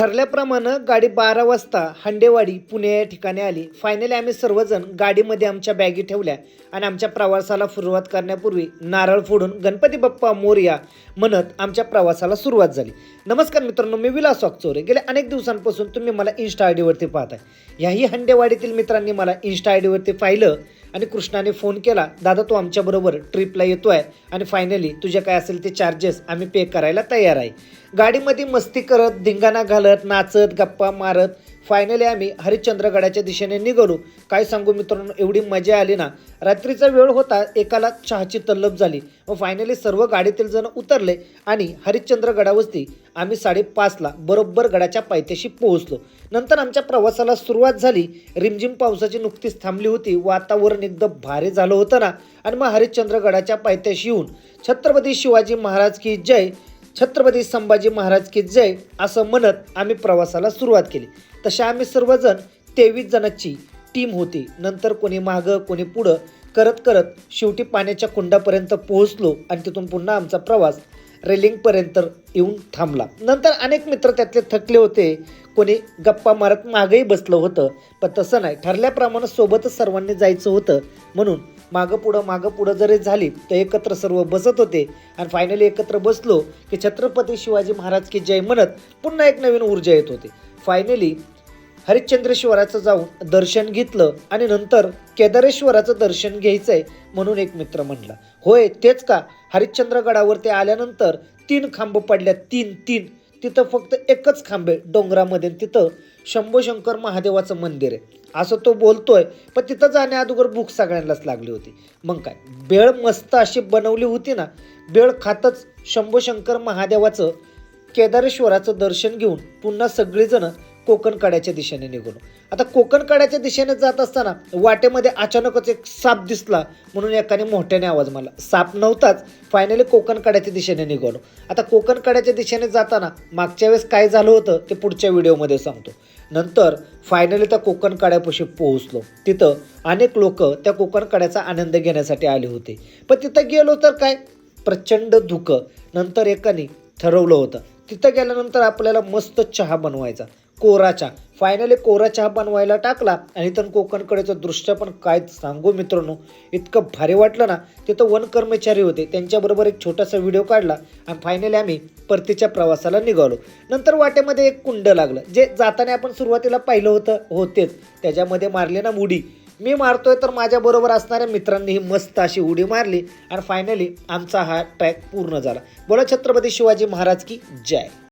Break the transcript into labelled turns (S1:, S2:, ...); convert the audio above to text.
S1: ठरल्याप्रमाणे गाडी बारा वाजता हंडेवाडी पुणे या ठिकाणी आली. फायनली आम्ही सर्वजण गाडीमध्ये आमच्या बॅगी ठेवल्या आणि आमच्या प्रवासाला सुरुवात करण्यापूर्वी नारळ फोडून गणपती बाप्पा मोरया म्हणत आमच्या प्रवासाला सुरुवात झाली. नमस्कार मित्रांनो मी विलास वाकचोरे. गेल्या अनेक दिवसांपासून तुम्ही मला इन्स्टा आय डीवरती पाहताय. याही हंडेवाडीतील मित्रांनी मला इन्स्टा आय डीवरती पाहिलं आणि कृष्णाने फोन केला दादा तू आमच्याबरोबर ट्रिपला येतोय आणि फायनली तुझे काय असेल ते चार्जेस आम्ही पे करायला तयार आहे. गाडीमध्ये मस्ती करत धिंगाणा घालत नाचत गप्पा मारत फायनली आम्ही हरिश्चंद्रगडाच्या दिशेने निघालो. काय सांगू मित्रांनो एवढी मजा आली ना. रात्रीचा वेळ होता एकाला चहाची तल्लब झाली. व फायनली सर्व गाडीतील जण उतरले आणि हरिश्चंद्रगडावरती आम्ही साडेपाचला बरोबर गडाच्या पायथ्याशी पोहोचलो. नंतर आमच्या प्रवासाला सुरुवात झाली. रिमझिम पावसाची नुकतीच थांबली होती. वातावरण एकदम भारी झालं होतं ना. आणि मग हरिश्चंद्रगडाच्या पायथ्याशी येऊन छत्रपती शिवाजी महाराज की जय छत्रपती संभाजी महाराज की जय असं म्हणत आम्ही प्रवासाला सुरुवात केली. तशा आम्ही सर्वजण तेवीस जणांची टीम होती. नंतर कोणी मागं कोणी पुढं करत करत शेवटी पाण्याच्या कुंडापर्यंत पोहोचलो आणि तिथून पुन्हा आमचा प्रवास रेलिंगपर्यंत येऊन थांबला. नंतर अनेक मित्र त्यातले थकले होते. कोणी गप्पा मारत मागंही बसलं होतं. पण तसं नाही. ठरल्याप्रमाणे सोबतच सर्वांनी जायचं होतं. म्हणून मागं पुढं मागं पुढं जरी झाली तर एकत्र सर्व बसत होते. आणि फायनली एकत्र बसलो की छत्रपती शिवाजी महाराज की जय म्हणत पुन्हा एक नवीन ऊर्जा येत होती. फायनली हरिश्चंद्रेश्वराचं जाऊन दर्शन घेतलं आणि नंतर केदारेश्वराचं दर्शन घ्यायचंय म्हणून एक मित्र म्हणला. होय तेच का? हरिश्चंद्रगडावरती आल्यानंतर तीन खांब पडल्या तीन तीन. तिथं फक्त एकच खांबे डोंगरामध्ये. तिथं शंभूशंकर महादेवाचं मंदिर आहे. असं तो बोलतोय पण तिथं जाण्या अगोदर भूक सगळ्यांनाच लागली होती. मग काय? बेळ मस्त अशी बनवली होती ना बेळ खातच शंभूशंकर महादेवाचं केदारेश्वराचं दर्शन घेऊन पुन्हा सगळीजणं कोकण कड्याच्या दिशेने निघालो आता कोकण कड्याच्या दिशेने जात असताना वाटेमध्ये अचानकच एक साप दिसला म्हणून एकाने मोठ्याने आवाज मारला. साप नव्हताच फायनली कोकण कड्याच्या दिशेने निघालो. आता कोकण कड्याच्या दिशेने जाताना मागच्या वेळेस काय झालं होतं ते पुढच्या व्हिडिओमध्ये सांगतो. नंतर फायनली त्या कोकण कड्यापाशी पोहोचलो. तिथं अनेक लोक त्या कोकण कड्याचा आनंद घेण्यासाठी आले होते. पण तिथं गेलो तर काय? प्रचंड धुकं. नंतर एकाने ठरवलं होतं. तिथं गेल्यानंतर आपल्याला मस्त चहा बनवायचा. कोरा चहा फायनली कोरा चहा बनवायला टाकला आणि इथं कोकणकडेचं दृश्य पण काय सांगू मित्रांनो? इतकं भारी वाटलं ना तिथं वन कर्मचारी होते. त्यांच्याबरोबर एक छोटासा व्हिडिओ काढला आणि फायनली आम्ही परतीच्या प्रवासाला निघालो. नंतर वाटेमध्ये एक कुंड लागलं जे जाताना आपण सुरुवातीला पाहिलं होतं होतेच. त्याच्यामध्ये मारले ना उडी. मी मारतोय तर माझ्याबरोबर असणाऱ्या मित्रांनी ही मस्त अशी उडी मारली आणि फायनली आमचा हा ट्रॅक पूर्ण झाला. बोला छत्रपती शिवाजी महाराज की जय.